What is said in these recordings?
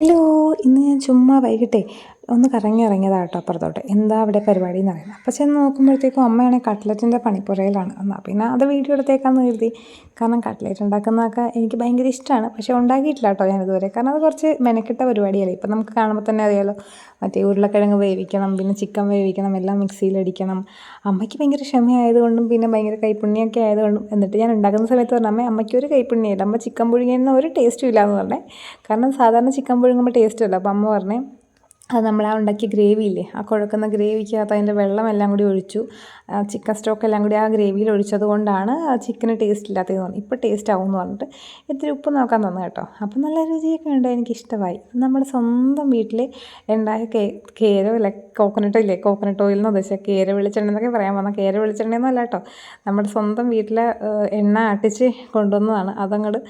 Hello ഇന്ന് ഞാൻ ചുമ്മാ വൈകിട്ടേ ഒന്ന് കറങ്ങി ഇറങ്ങിയതാണ് കേട്ടോ അപ്പുറത്തോട്ട്. എന്താ അവിടെ പരിപാടി എന്ന് അറിയുന്നത് അപ്പോൾ ചെന്ന് നോക്കുമ്പോഴത്തേക്കും അമ്മയാണെങ്കിൽ കട്ട്ലറ്റിന്റെ പണിപ്പുരയിലാണ്. എന്നാൽ പിന്നെ അത് വീഡിയോ എടുത്തേക്കാന്ന് കരുതി. കാരണം കട്ട്ലറ്റ് ഉണ്ടാക്കുന്നതൊക്കെ എനിക്ക് ഭയങ്കര ഇഷ്ടമാണ് പക്ഷേ ഉണ്ടാക്കിയിട്ടില്ല കേട്ടോ ഞാൻ ഇതുവരെ. കാരണം അത് കുറച്ച് മെനക്കെട്ട പരിപാടിയല്ലേ. ഇപ്പം നമുക്ക് കാണുമ്പോൾ തന്നെ അറിയാലോ മറ്റേ ഉരുളക്കിഴങ്ങ് വേവിക്കണം പിന്നെ ചിക്കൻ വേവിക്കണം എല്ലാം മിക്സിയിലടിക്കണം അമ്മയ്ക്ക് ഭയങ്കര ക്ഷമയായതുകൊണ്ടും പിന്നെ ഭയങ്കര കൈപ്പുണ്യമൊക്കെ ആയതുകൊണ്ടും എന്നിട്ട് ഞാൻ ഉണ്ടാക്കുന്ന സമയത്ത് പറഞ്ഞാൽ അമ്മ അമ്മയ്ക്ക് ഒരു കൈപ്പുണ്യമില്ല അമ്മ ചിക്കൻ പുഴുങ്ങിയെന്ന് ഒരു ടേസ്റ്റും ഇല്ല എന്ന് പറഞ്ഞേ. കാരണം സാധാരണ ചിക്കൻ പുഴുങ്ങുമ്പോൾ ടേസ്റ്റ് ഇല്ല അപ്പോൾ അമ്മ പറഞ്ഞേ അത് നമ്മൾ ആ ഉണ്ടാക്കിയ ഗ്രേവി ഇല്ലേ ആ കുഴക്കുന്ന ഗ്രേവിക്കകത്ത് അതിന്റെ വെള്ളമെല്ലാം കൂടി ഒഴിച്ചു. ചിക്കൻ സ്റ്റോക്ക് എല്ലാം കൂടി ആ ഗ്രേവിയിൽ ഒഴിച്ചത് കൊണ്ടാണ് ചിക്കന് ടേസ്റ്റ് ഇല്ലാത്തതെന്ന് പറഞ്ഞു ഇപ്പോൾ ടേസ്റ്റ് ആവും എന്ന് പറഞ്ഞിട്ട് ഇത്തിരി ഉപ്പ് നോക്കാൻ തന്നു കേട്ടോ. അപ്പം നല്ല രുചിയൊക്കെ ഉണ്ട് എനിക്ക് ഇഷ്ടമായി നമ്മുടെ സ്വന്തം വീട്ടിൽ ഉണ്ടായ കേ കേര ഇല്ല കോക്കനട്ട് ഇല്ലേ കോക്കനട്ട് ഓയിൽ എന്ന് ഉദ്ദേശിച്ചാൽ കേര വെളിച്ചെണ്ണ എന്നൊക്കെ പറയാൻ വന്ന കേര വെളിച്ചെണ്ണയൊന്നും അല്ല കേട്ടോ. നമ്മുടെ സ്വന്തം വീട്ടിലെ എണ്ണ ആട്ടിച്ച് കൊണ്ടുവന്നതാണ്. അതങ്ങോട്ട്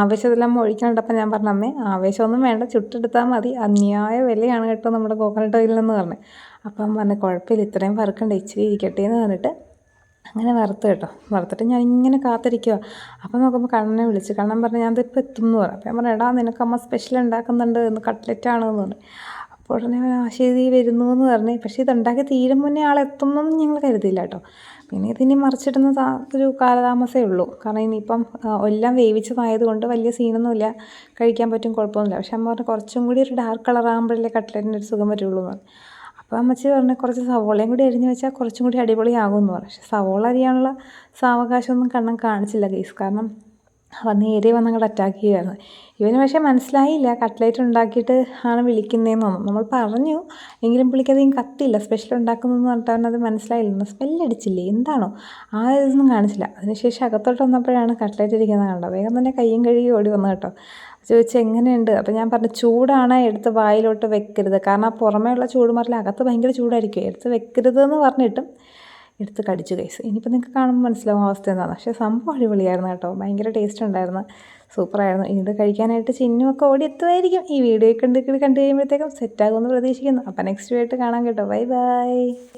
ആവശ്യത്തിലമ്മ ഒഴിക്കാനുണ്ടപ്പം ഞാൻ പറഞ്ഞ അമ്മേ ആവേശമൊന്നും വേണ്ട. ചുട്ടെടുത്താൽ മതി. അന്യായ വിലയാണ് കേട്ടോ ഇപ്പം നമ്മുടെ കോക്കനട്ട് ഓയിലെന്ന് പറഞ്ഞു. അപ്പം പറഞ്ഞു കുഴപ്പമില്ല ഇത്രയും വറുക്കണ്ട ഇച്ചിരി ഇരിക്കട്ടെ എന്ന് പറഞ്ഞിട്ട് അങ്ങനെ വറുത്ത് കേട്ടോ. വറുത്തിട്ട് ഞാൻ ഇങ്ങനെ കാത്തിരിക്കുക അപ്പം നോക്കുമ്പോൾ കണ്ണനെ വിളിച്ച് കണ്ണൻ പറഞ്ഞു ഞാൻ ഇതിപ്പോൾ എത്തും എന്ന് പറഞ്ഞു. അപ്പം ഞാൻ പറഞ്ഞു എടാ നിനക്കമ്മ സ്പെഷ്യൽ ഉണ്ടാക്കുന്നുണ്ട് എന്ന് കട്ട്ലറ്റാണ് എന്ന് പറഞ്ഞു. ഉടനെ ശരി വരുന്നു എന്ന് പറഞ്ഞു. പക്ഷേ ഇതുണ്ടാക്കി തീരും മുന്നേ ആളെത്തും എന്നൊന്നും ഞങ്ങൾ കരുതിയില്ല കേട്ടോ. പിന്നെ ഇതിനി മറിച്ചിടുന്ന ഒരു കാലതാമസമേ ഉള്ളൂ. കാരണം ഇനിയിപ്പം എല്ലാം വേവിച്ചതായതുകൊണ്ട് വലിയ സീനൊന്നുമില്ല. കഴിക്കാൻ പറ്റും കുഴപ്പമൊന്നുമില്ല. പക്ഷെ അമ്മ പറഞ്ഞു കുറച്ചും കൂടി ഒരു ഡാർക്ക് കളർ ആകുമ്പോഴല്ലേ കട്ട്ലറ്റിന്റെ ഒരു സുഖം വരുള്ളൂ എന്ന് അപ്പോൾ അമ്മച്ചി പറഞ്ഞു കുറച്ച് സവോളയും കൂടി അരിഞ്ഞ് വെച്ചാൽ കുറച്ചും കൂടി അടിപൊളിയാകും എന്ന് പറഞ്ഞു. പക്ഷെ സവോള അരിയാനുള്ള സാവകാശമൊന്നും കണ്ണം കാണിച്ചില്ല ഗൈസ്. കാരണം വന്ന് നേരെ വന്ന് അങ്ങോട്ട് അറ്റാക്ക് ചെയ്യുമായിരുന്നു ഇവന് പക്ഷേ മനസ്സിലായില്ല കട്ട്ലേറ്റ് ഉണ്ടാക്കിയിട്ട് ആണ് വിളിക്കുന്നതെന്നൊന്നും നമ്മൾ പറഞ്ഞു എങ്കിലും പുള്ളിക്കധികം കത്തില്ല സ്പെഷ്യൽ ഉണ്ടാക്കുന്നതെന്ന് പറഞ്ഞിട്ട് അവനത് മനസ്സിലായില്ല. സ്മെല്ലടിച്ചില്ലേ എന്താണോ? ആ ഇതൊന്നും കാണിച്ചില്ല. അതിനുശേഷം അകത്തോട്ട് വന്നപ്പോഴാണ് കട്ട്ലേറ്റ് ഇരിക്കുന്നത് കണ്ടത്. വേഗം തന്നെ കയ്യും കഴുകി ഓടി വന്നു കേട്ടോ. ചോദിച്ചു എങ്ങനെയുണ്ട്? അപ്പോൾ ഞാൻ പറഞ്ഞു ചൂടാണ് എടുത്ത് വായിലോട്ട് വെക്കരുത്. കാരണം പുറമേ ഉള്ള ചൂട് മാറില്ല അകത്ത് ഭയങ്കര ചൂടായിരിക്കും. എടുത്ത് വെക്കരുത് എന്ന് പറഞ്ഞിട്ടും എടുത്ത് കടിച്ചു കൈസ് ഇനിയിപ്പോൾ നിങ്ങൾക്ക് കാണുമ്പോൾ മനസ്സിലാവും അവസ്ഥ എന്താണ് പക്ഷേ സംഭവം അടിപൊളിയായിരുന്നു കേട്ടോ. ഭയങ്കര ടേസ്റ്റ് ഉണ്ടായിരുന്നു. സൂപ്പറായിരുന്നു ഇത് കഴിക്കാനായിട്ട് ചിഹ്നമൊക്കെ ഓടി എത്തുമായിരിക്കും. ഈ വീഡിയോ കണ്ട് കണ്ടു കഴിയുമ്പോഴത്തേക്കും സെറ്റാകുമെന്ന് പ്രതീക്ഷിക്കുന്നു. അപ്പോൾ നെക്സ്റ്റ് ആയിട്ട് കാണാം കേട്ടോ. Bye bye